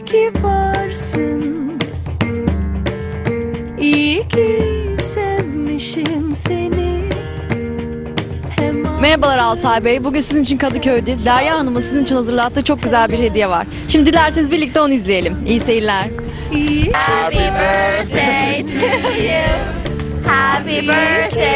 Ki varsın İyi ki sevmişim seni Merhabalar Altay Bey. Bugün sizin için Kadıköy'de Derya Hanım'ın sizin için hazırlattığı çok güzel bir hediye var. Şimdi dilerseniz birlikte onu izleyelim. İyi seyirler. Happy birthday to you. Happy birthday.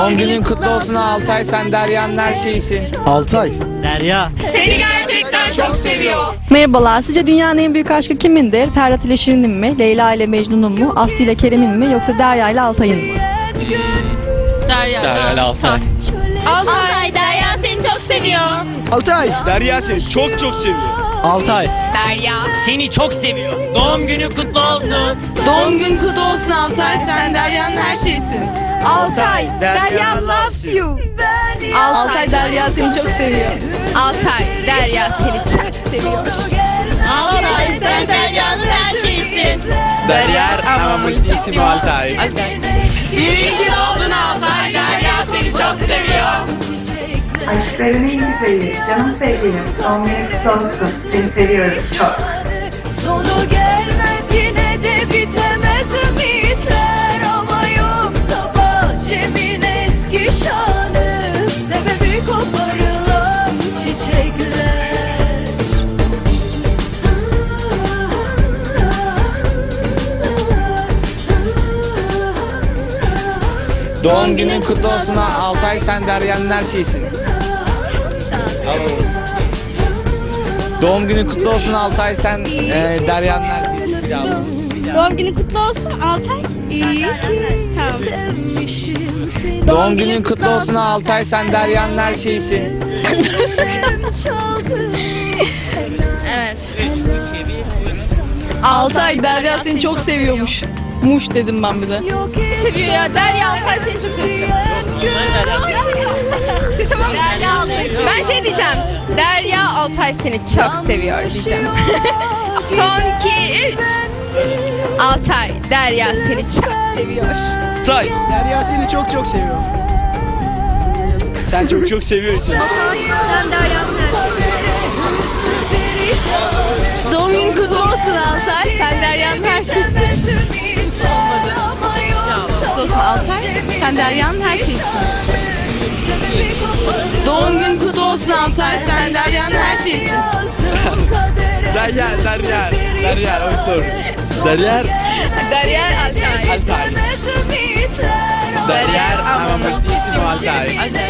Doğum günün kutlu olsun Altay sen Derya'nın her şeyisin. Altay. Derya. Seni gerçekten çok seviyor. Merhabalar. Sizce dünyanın en büyük aşkı kimindir? Ferhat ile Şirin'in mi? Leyla ile Mecnun'un mu? Aslı ile Kerem'in mi? Yoksa Derya ile Altay'ın mı? Derya ile Altay. Altay Derya seni çok seviyor. Altay. Derya seni çok çok seviyor. Altay. Derya. Seni çok seviyor. Doğum günü kutlu olsun. Doğum gün kutlu olsun Altay. Sen Derya'nın her şeysin. Altay. Derya loves you. Altay Derya seni çok seviyor. Altay Derya seni çok seviyor. Altay sen Derya'nın her şeysin. Derya ama ismi Altay. İyi ki doğdun Altay Derya seni çok seviyor. Aşkların en güzeli, canım sevgilim. Doğum günün kutlu olsun. Seni seviyorum çok. Sonu gelmez yine de bitemez ümitler Ama yoksa bahçemin eski şanı Sebebi koparılan çiçekler Doğum günün kutlu olsun Altay sen Derya'nın her şeysin. Doğum günün kutlu olsun Altay sen e, Derya'nın her şeysin. Yavrum. Doğum günün kutlu olsun Altay. İyi ki Tamam. Doğum günün kutlu olsun Altay sen Derya'nın her şeysin. Evet. Altay Derya seni çok seviyormuş. Muş dedim ben bir de. Seviyor ya. Derya Altay seni çok seviyor. İşte tamam. Ben şey diyeceğim. Derya Altay seni çok seviyor diyeceğim. Son 2 3. Altay Derya seni çok seviyor. Tay. Derya seni çok çok seviyor. Sen çok çok seviyorsun. Doğum gün kutlu olsun Altay. Sen Derya'nın her şeysin. Kutlu olsun Altay. Sen Derya'nın her şeysin. Doğum gün kutlu olsun Altay. Sen Derya'nın her şeysin. Derya, Derya, Derya, o sor. Derya, Derya Altay. Altay. Derya ama ismi Altay. Şan